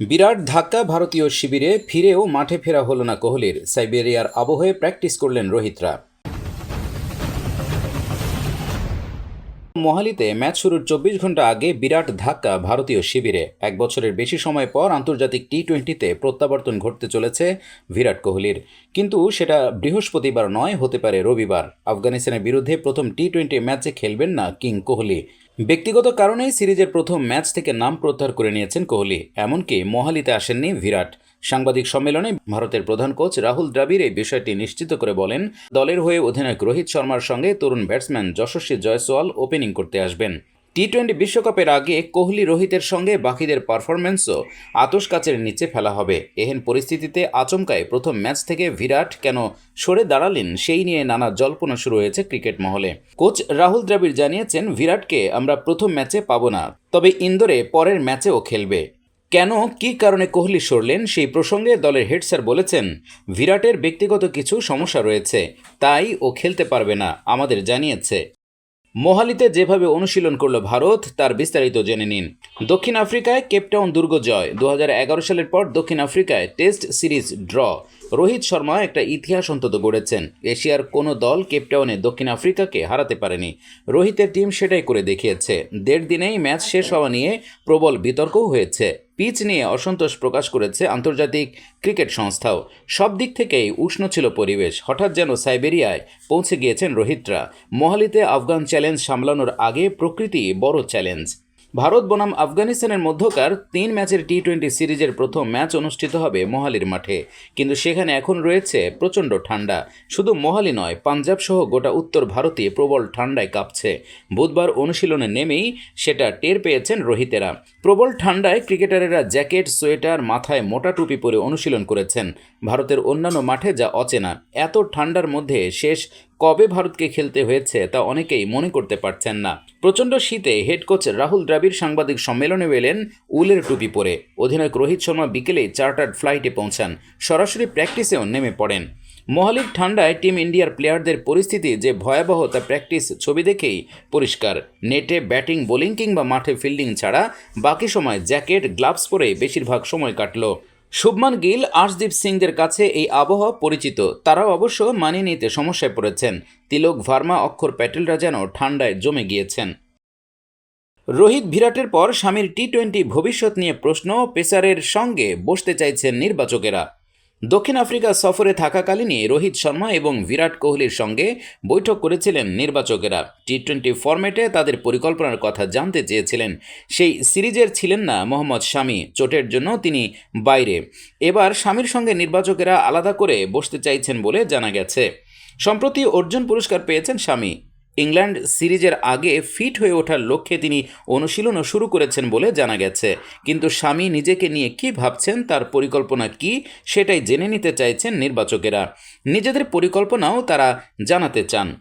বিরাট ধাক্কা ভারতীয় শিবিরে ফিরেও মাঠে ফেরা হলো না কোহলির। সাইবেরিয়ার আবহে প্র্যাকটিস করলেন রোহিতরা। মোহালিতে ম্যাচ শুরুর চব্বিশ ঘণ্টা আগে বিরাট ধাক্কা ভারতীয় শিবিরে। এক বছরের বেশি সময় পর আন্তর্জাতিক টি টোয়েন্টিতে প্রত্যাবর্তন ঘটতে চলেছে বিরাট কোহলির। কিন্তু সেটা বৃহস্পতিবার নয়, হতে পারে রবিবার। আফগানিস্তানের বিরুদ্ধে প্রথম টি টোয়েন্টি ম্যাচে খেলবেন না কিং কোহলি। ব্যক্তিগত কারণেই সিরিজের প্রথম ম্যাচ থেকে নাম প্রত্যাহার করে নিয়েছেন কোহলি। এমনকি মোহালিতে আসেননি বিরাট সাংবাদিক সম্মেলনে ভারতের প্রধান কোচ রাহুল দ্রাবিড় এই বিষয়টি নিশ্চিত করে বলেন, দলের হয়ে অধিনায়ক রোহিত শর্মার সঙ্গে তরুণ ব্যাটসম্যান যশস্বী জয়সওয়াল ওপেনিং করতে আসবেন। টি টোয়েন্টি বিশ্বকাপের আগে কোহলি রোহিতের সঙ্গে বাকিদের পারফরম্যান্সও আতস কাচের নিচে ফেলা হবে। এহেন পরিস্থিতিতে আচমকায় প্রথম ম্যাচ থেকে বিরাট কেন সরে দাঁড়ালেন সেই নিয়ে নানা জল্পনা শুরু হয়েছে ক্রিকেট মহলে। কোচ রাহুল দ্রাবিড় জানিয়েছেন, বিরাটকে আমরা প্রথম ম্যাচে পাবো না, তবে ইন্দোরে পরের ম্যাচেও খেলবে। কেন, কী কারণে কোহলি সরলেন, সেই প্রসঙ্গে দলের হেড স্যার বলেছেন, বিরাটের ব্যক্তিগত কিছু সমস্যা রয়েছে, তাই ও খেলতে পারবে না। আমাদের জানিয়েছে মোহালিতে যেভাবে অনুশীলন করল ভারত, তার বিস্তারিত জেনে নিন। দক্ষিণ আফ্রিকায় কেপটাউন দুর্গ জয় দু হাজার এগারো সালের পর দক্ষিণ আফ্রিকায় test series draw. Rohit Sharma একটা ইতিহাস অন্তত গড়েছেন। এশিয়ার কোনো দল কেপটাউনে দক্ষিণ আফ্রিকাকে হারাতে পারেনি। রোহিতের টিম সেটাই করে দেখিয়েছে। দেড় দিনেই ম্যাচ শেষ হওয়া নিয়ে প্রবল বিতর্কও হয়েছে। পিচ নিয়ে অসন্তোষ প্রকাশ করেছে আন্তর্জাতিক ক্রিকেট সংস্থাও। সব দিক থেকেই উষ্ণ ছিল পরিবেশ। হঠাৎ যেন সাইবেরিয়ায় পৌঁছে গিয়েছেন রোহিতরা। মোহালিতে আফগান চ্যালেঞ্জ সামলানোর আগে প্রকৃতি বড় চ্যালেঞ্জ। ভারত বনাম আফগানিস্তানের মধ্যকার তিন ম্যাচের টি টোয়েন্টি সিরিজের প্রথম ম্যাচ অনুষ্ঠিত হবে মোহালির মাঠে। কিন্তু সেখানে এখন রয়েছে প্রচণ্ড ঠান্ডা। শুধু মোহালি নয় পাঞ্জাব সহ গোটা উত্তর ভারতে প্রবল ঠান্ডায় কাঁপছে। বুধবার অনুশীলনে নেমেই সেটা টের পেয়েছেন রোহিতেরা। প্রবল ঠান্ডায় ক্রিকেটারেরা জ্যাকেট, সোয়েটার, মাথায় মোটা টুপি পরে অনুশীলন করেছেন। ভারতের অন্যান্য মাঠে যা অচেনা। এত ঠান্ডার মধ্যে শেষ কবে ভারতকে খেলতে হয়েছে তা অনেকেই মনে করতে পারছেন না। প্রচণ্ড শীতে হেড কোচ রাহুল দ্রাবিড় সাংবাদিক সম্মেলনে এলেন উলের টুপি পরে। অধিনায়ক রোহিত শর্মা বিকেলে চার্টার্ড ফ্লাইটে পৌঁছান। সরাসরি প্র্যাকটিসেও নেমে পড়েন। মোহালির ঠান্ডায় টিম ইন্ডিয়ার প্লেয়ারদের পরিস্থিতি যে ভয়াবহ তা প্র্যাকটিস ছবি দেখেই পরিষ্কার। নেটে ব্যাটিং, বোলিং কিংবা মাঠে ফিল্ডিং ছাড়া বাকি সময় জ্যাকেট, গ্লাভস পরে বেশিরভাগ সময় কাটলো। শুভমান গিল, আর্শদীপ সিংদের কাছে এই আবহাওয়া পরিচিত। তারাও অবশ্য মানিয়ে নিতে সমস্যায় পড়েছেন। তিলক, ভার্মা, অক্ষর প্যাটেলরা যেন ঠান্ডায় জমে গিয়েছেন। রোহিত বিরাটের পর স্বামীর টি টোয়েন্টি ভবিষ্যৎ নিয়ে প্রশ্ন, পেসারের সঙ্গে বসতে চাইছেন নির্বাচকেরা। দক্ষিণ আফ্রিকা সফরে থাকাকালীনই রোহিত শর্মা এবং বিরাট কোহলির সঙ্গে বৈঠক করেছিলেন নির্বাচকেরা। টি টোয়েন্টি ফরম্যাটে তাদের পরিকল্পনার কথা জানতে চেয়েছিলেন। সেই সিরিজের ছিলেন না মোহাম্মদ শামি, চোটের জন্য তিনি বাইরে। এবার স্বামীর সঙ্গে নির্বাচকেরা আলাদা করে বসতে চাইছেন বলে জানা গেছে। সম্প্রতি অর্জুন পুরস্কার পেয়েছেন স্বামী ইংল্যান্ড সিরিজের আগে ফিট হয়ে ওঠার লক্ষ্যে তিনি অনুশীলনও শুরু করেছেন বলে জানা গেছে। কিন্তু স্বামী নিজেকে নিয়ে কি ভাবছেন, তার পরিকল্পনা কি, সেটাই জেনে নিতে চাইছেন নির্বাচকেরা। নিজেদের পরিকল্পনাও তারা জানাতে চান।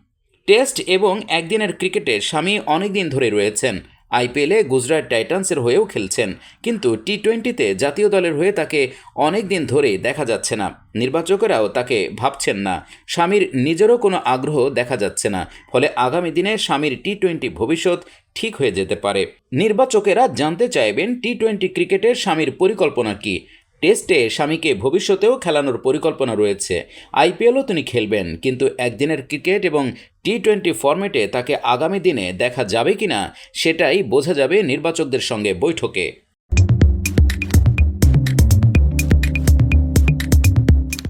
টেস্ট এবং একদিনের ক্রিকেটে স্বামী অনেক দিন ধরে রয়েছেন। আইপিএলে গুজরাট টাইটান্সের হয়েও খেলছেন। কিন্তু টি টোয়েন্টিতে জাতীয় দলের হয়ে তাকে অনেক দিন ধরেই দেখা যাচ্ছে না। নির্বাচকেরাও তাকে ভাবছেন না। স্বামীর নিজেরও কোনো আগ্রহ দেখা যাচ্ছে না। ফলে আগামী দিনে স্বামীর টি টোয়েন্টি ভবিষ্যৎ ঠিক হয়ে যেতে পারে। নির্বাচকেরা জানতে চাইবেন টি টোয়েন্টি ক্রিকেটের স্বামীর পরিকল্পনা কী। টেস্টে স্বামীকে ভবিষ্যতেও খেলানোর পরিকল্পনা রয়েছে। আইপিএলও তিনি খেলবেন, কিন্তু একদিনের ক্রিকেট এবং টি টোয়েন্টি ফরম্যাটে তাকে আগামী দিনে দেখা যাবে কিনা, সেটাই বোঝা যাবে নির্বাচকদের সঙ্গে বৈঠকে।